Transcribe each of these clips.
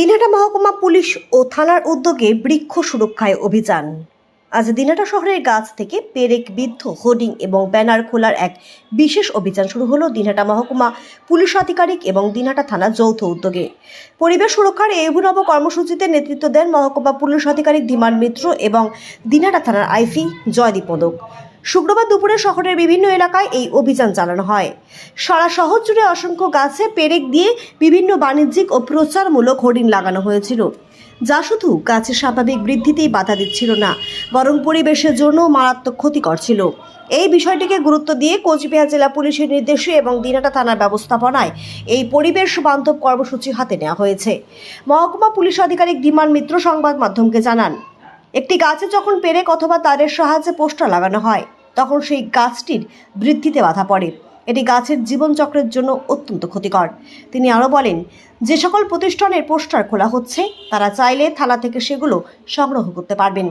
দিনহাটা মহকুমা পুলিশ ও থানার উদ্যোগে বৃক্ষ সুরক্ষায় অভিযান। আজ দিনহাটা শহরের গাছ থেকে পেরেক বিদ্ধ, হোর্ডিং এবং ব্যানার খোলার এক বিশেষ অভিযান শুরু হলো দিনহাটা মহকুমা পুলিশ আধিকারিক এবং দিনহাটা থানা যৌথ উদ্যোগে। পরিবেশ সুরক্ষার এই অভিনব কর্মসূচিতে নেতৃত্ব দেন মহকুমা পুলিশ আধিকারিক ধীমান মিত্র এবং দিনহাটা থানার আইসি জয়দীপ মোদক। শুক্রবার দুপুরে শহরের বিভিন্ন এলাকায় এই অভিযান চালানো হয়। সারা শহর জুড়ে অসংখ্য গাছে পেরেক দিয়ে বিভিন্ন বাণিজ্যিক ও প্রচারমূলক হোর্ডিং লাগানো হয়েছিল। যা শুধু গাছের স্বাভাবিক বৃদ্ধিতেই বাধা দিচ্ছিল না, বরং পরিবেশের জন্য মারাত্মক ক্ষতিকর ছিল। এই বিষয়টিকে গুরুত্ব দিয়ে কোচবিহার জেলা পুলিশের নির্দেশে এবং দিনাটা থানার ব্যবস্থাপনায় এই পরিবেশ বান্ধব কর্মসূচি হাতে নেওয়া হয়েছে। মহকুমা পুলিশ আধিকারিক ধীমান মিত্র সংবাদ মাধ্যমকে জানান একটি গাছে যখন পেরেক অথবা তারের সাহায্যে পোস্টার লাগানো হয়, তখন সেই গাছটির বৃদ্ধিতে বাধা পড়ে। এটি গাছের জীবনচক্রের জন্য অত্যন্ত ক্ষতিকর। তিনি আরও বলেন, যে সকল প্রতিষ্ঠানের পোস্টার খোলা হচ্ছে, তারা চাইলে থানা থেকে সেগুলো সংগ্রহ করতে পারবেন।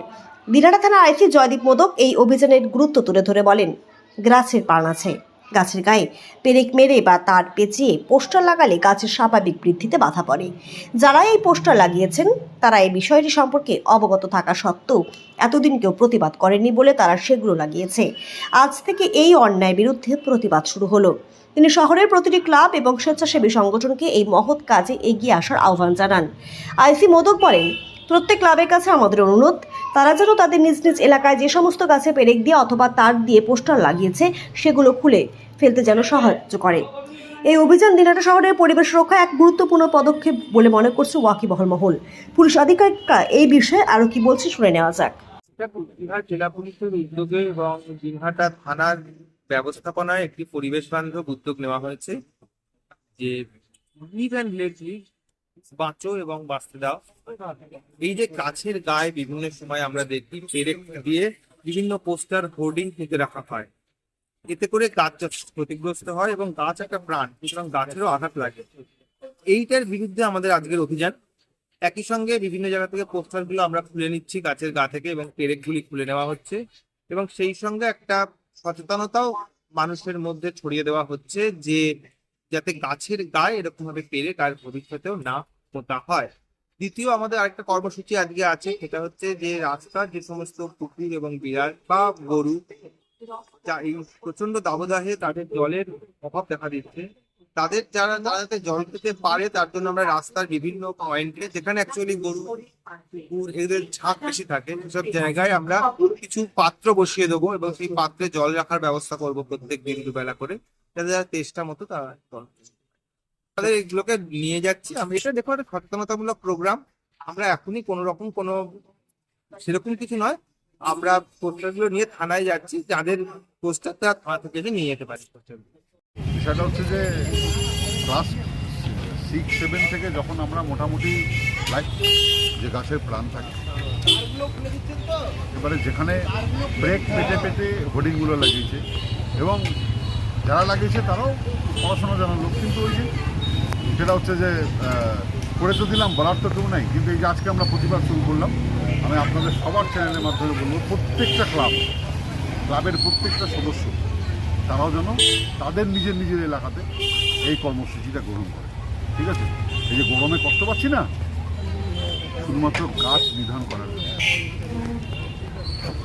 দিনাটা থানার আইসি জয়দীপ মোদক এই অভিযানের গুরুত্ব তুলে ধরে বলেন, গাছের প্রাণ আছে। গাছের গায়ে পেরেক মেরে বা তার পেঁচিয়ে পোস্টার লাগালে গাছের স্বাভাবিক বৃদ্ধিতে বাধা পড়ে। যারা এই পোস্টার লাগিয়েছেন, তারা এই বিষয়টি সম্পর্কে অবগত থাকা সত্ত্বেও এতদিন কেউ প্রতিবাদ করেনি বলে তারা সেগুলো লাগিয়েছে। আজ থেকে এই অন্যায় বিরুদ্ধে প্রতিবাদ শুরু হলো। তিনি শহরের প্রতিটি ক্লাব এবং স্বেচ্ছাসেবী সংগঠনকে এই মহৎ কাজে এগিয়ে আসার আহ্বান জানান। আইসি মোদক বলেন প্রত্যেক ক্লাবের কাছে আমাদের অনুরোধ, তারা যেন তাদের নিজ নিজ এলাকায় যে সমস্ত গাছে পেরেক দিয়ে অথবা তার দিয়ে পোস্টার লাগিয়েছে, সেগুলো খুলে ফেলতে যেন সাহায্য করে। এই অভিযান দিনাটা শহরের পরিবেশ রক্ষা এক গুরুত্বপূর্ণ পদক্ষেপ বলে মনে করছে ওয়াকিবহল মহল। পুলিশ আধিকারিকরা এই বিষয়ে আরও কি বলছে শুনে নেওয়া যাক। জেলা পুলিশের উদ্যোগে এবং দিনহাটা থানার ব্যবস্থাপনায় একটি পরিবেশ বান্ধব উদ্যোগ নেওয়া হয়েছে, যে বাঁচো এবং বাঁচতে দাও। এই যে গাছের গায়ে বিভিন্ন সময় আমরা দেখি পেরেক দিয়ে বিভিন্ন পোস্টার হোর্ডিং থেকে রাখা হয়। এতে করে গাছ ক্ষতিগ্রস্ত হয় এবং গাছ একটা প্রাণ, সুতরাং গাছেরও আঘাত লাগে। এইটার বিরুদ্ধে আমাদের আজকের অভিযান। একই সঙ্গে বিভিন্ন জায়গা থেকে পোস্টারগুলো আমরা খুলে নিচ্ছি গাছের গা থেকে এবং পেরেকগুলি খুলে নেওয়া হচ্ছে। এবং সেই সঙ্গে একটা সচেতনতাও মানুষের মধ্যে ছড়িয়ে দেওয়া হচ্ছে যে, যাতে গাছের গায়ে এরকম ভাবে পেরেক আর ভবিষ্যতেও না পোতা হয় দ্বিতীয় আমাদের আরেকটা কর্মসূচি আজকে আছে, সেটা হচ্ছে যে রাস্তার যে সমস্ত কুকুর এবং বিড়াল বা গরু এই প্রচণ্ড দাবদাহে তাদের জলের অভাব দেখা দিচ্ছে তাদের যারা যাতে জল পেতে পারে, তার জন্য আমরা রাস্তার বিভিন্ন পয়েন্টে, যেখানে অ্যাকচুয়ালি গরু কুকুর এদের ঝাঁক বেশি থাকে, সেসব জায়গায় আমরা কিছু পাত্র বসিয়ে দেবো এবং সেই পাত্রে জল রাখার ব্যবস্থা করব প্রত্যেক দিন দুবেলা করে, যাতে যারা তেষ্টা মতো তারা জল। তাদের এগুলোকে নিয়ে যাচ্ছি। আমি এটা দেখো একটা সচেতনতামূলক প্রোগ্রাম আমরা এখনই কোনো রকম কোনো সেরকম কিছু নয়। আমরা পোস্টারগুলো নিয়ে থানায় যাচ্ছি। যাদের পোস্টার তারা থানা থেকে এসে নিয়ে যেতে পারে বিষয়টা হচ্ছে যে ক্লাস সিক্স সেভেন থেকে যখন আমরা মোটামুটি লাইফ যে গাছের প্রাণ থাকে, এবারে যেখানে ব্রেক পেটে পেটে হোর্ডিংগুলো লাগিয়েছে এবং যারা লাগিয়েছে তারাও পড়াশোনা জানার লোক। কিন্তু ওই যে সেটা হচ্ছে যে করে তো দিলাম, বলার তো কেউ নাই। কিন্তু এই যে আজকে আমরা প্রতিবাদ শুরু করলাম, আমি আপনাদের সবার চ্যানেলের মাধ্যমে বলব, প্রত্যেকটা ক্লাব, ক্লাবের প্রত্যেকটা সদস্য, তারাও যেন তাদের নিজের নিজের এলাকাতে এই কর্মসূচিটা গ্রহণ করে। ঠিক আছে? এই যে গরমে কষ্ট পাচ্ছি না, শুধুমাত্র গাছ নিধন করার জন্য।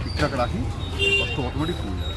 ঠিকঠাক রাখি, কষ্ট অটোমেটিক কমে যাবে।